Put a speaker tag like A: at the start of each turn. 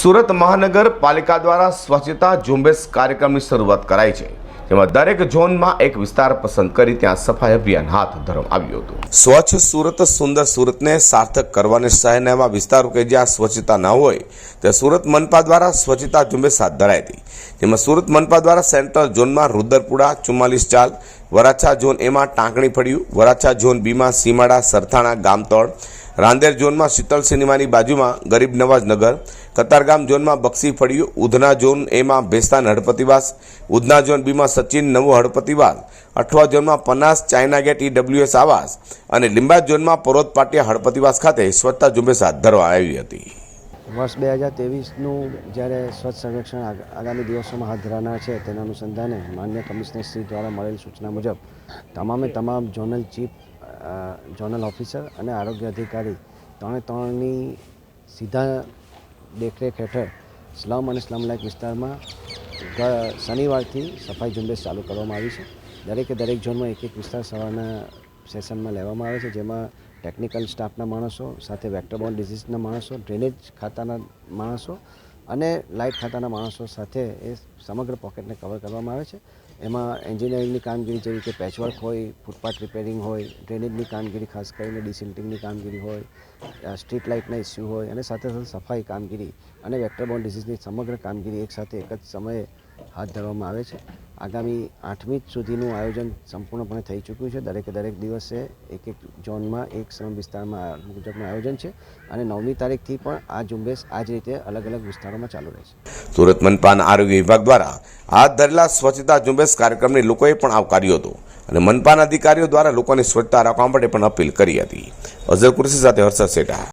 A: સુરત મહાનગરપાલિકા દ્વારા સ્વચ્છતા ઝુંબેશ કાર્યક્રમની શરૂઆત કરાઈ છે, જેમાં દરેક ઝોનમાં એક વિસ્તાર પસંદ કરી ત્યાં સફાઈ અભિયાન હાથ ધરવામાં આવ્યું હતું. સ્વચ્છ સુરત, સુંદર સુરતને સાર્થક કરવાને શહેરના એવા વિસ્તારો કે જ્યાં સ્વચ્છતા ન હોય, ત્યાં સુરત મનપા દ્વારા સ્વચ્છતા ઝુંબેશ હાથ ધરાઈ હતી. જેમાં સુરત મનપા દ્વારા સેન્ટ્રલ ઝોનમાં રુદરપુરા, ચુમ્માલીસ ચાલ, વરાછા ઝોન એમાં ટાંકણી ફળ્યું વરાછા ઝોન બીમાં સીમાડા, સરથાણા ગામતળ રાંદેર ઝોનમાં શીતલ સિનેમાની બાજુમાં ગરીબ નવાજ નગર કતારગામ ઝોનમાં બક્ષી ફળિયું, ઉધના ઝોન એમાં ભેસ્તાન હળપતિવાસ, ઉધના ઝોન બીમાં સચિન નવો હળપતિવાસ અઠવા ઝોનમાં પનાસ, ચાઇના ગેટ ઈડબ્લ્યુએસ આવાસ અને લીંબા ઝોનમાં પરોત પાટિયા હળપતિવાસ ખાતે સ્વચ્છતા ઝુંબેશ હાથ ધરવા આવી હતી.
B: વર્ષ બે હજાર તેવીસનું જ્યારે સ્વચ્છ સર્વેક્ષણ આગ- આગામી દિવસોમાં હાથ ધરાનાર છે, તેના અનુસંધાને માન્ય કમિશનર શ્રી દ્વારા મળેલ સૂચના મુજબ, તમામે તમામ ઝોનલ ચીફ ઝોનલ ઓફિસર અને આરોગ્ય અધિકારી ત્રણે ત્રણની સીધા દેખરેખ હેઠળ સ્લમ અને સ્લમ લાઇક વિસ્તારમાં શનિવારથી સફાઈ ઝુંબેશ ચાલુ કરવામાં આવી છે. દરેકે દરેક ઝોનમાં એક એક વિસ્તાર સવારના સેશનમાં લેવામાં આવે છે, જેમાં ટેકનિકલ સ્ટાફના માણસો, સાથે વેક્ટરબોર્ન ડિઝીઝના માણસો, ડ્રેનેજ ખાતાના માણસો અને લાઇટ ખાતાના માણસો સાથે એ સમગ્ર પોકેટને કવર કરવામાં આવે છે. એમાં એન્જિનિયરિંગની કામગીરી જેવી કે પેચવર્ક હોય ફૂટપાથ રિપેરિંગ હોય ડ્રેનેજની કામગીરી, ખાસ કરીને ડિસિલ્ટિંગની કામગીરી હોય સ્ટ્રીટ લાઇટના ઇસ્યુ હોય, અને સાથે સાથે સફાઈ કામગીરી અને વેક્ટરબોર્ન ડિઝીઝની સમગ્ર કામગીરી એકસાથે એક જ સમયે હાથ ધરવામાં આવે છે. આગામી આઠમી સુધીનું આયોજન સંપૂર્ણપણે થઈ ચૂક્યું છે. દરેકે દરેક દિવસે એક એક ઝોનમાં, એક શ્રમ વિસ્તારમાં મુજબનું આયોજન છે અને નવમી તારીખથી પણ આ ઝુંબેશ આ જ રીતે અલગ અલગ વિસ્તારોમાં ચાલુ રહેશે
A: સુરત મનપાન આરોગ્ય વિભાગ દ્વારા હાથ ધરેલા સ્વચ્છતા ઝુંબેશ કાર્યક્રમને લોકોએ પણ આવકાર્યો હતો અને મનપાના અધિકારીઓ દ્વારા લોકોને સ્વચ્છતા રાખવા માટે પણ અપીલ કરી હતી. અઝર કુરશી સાથે હર્ષદ સેઠા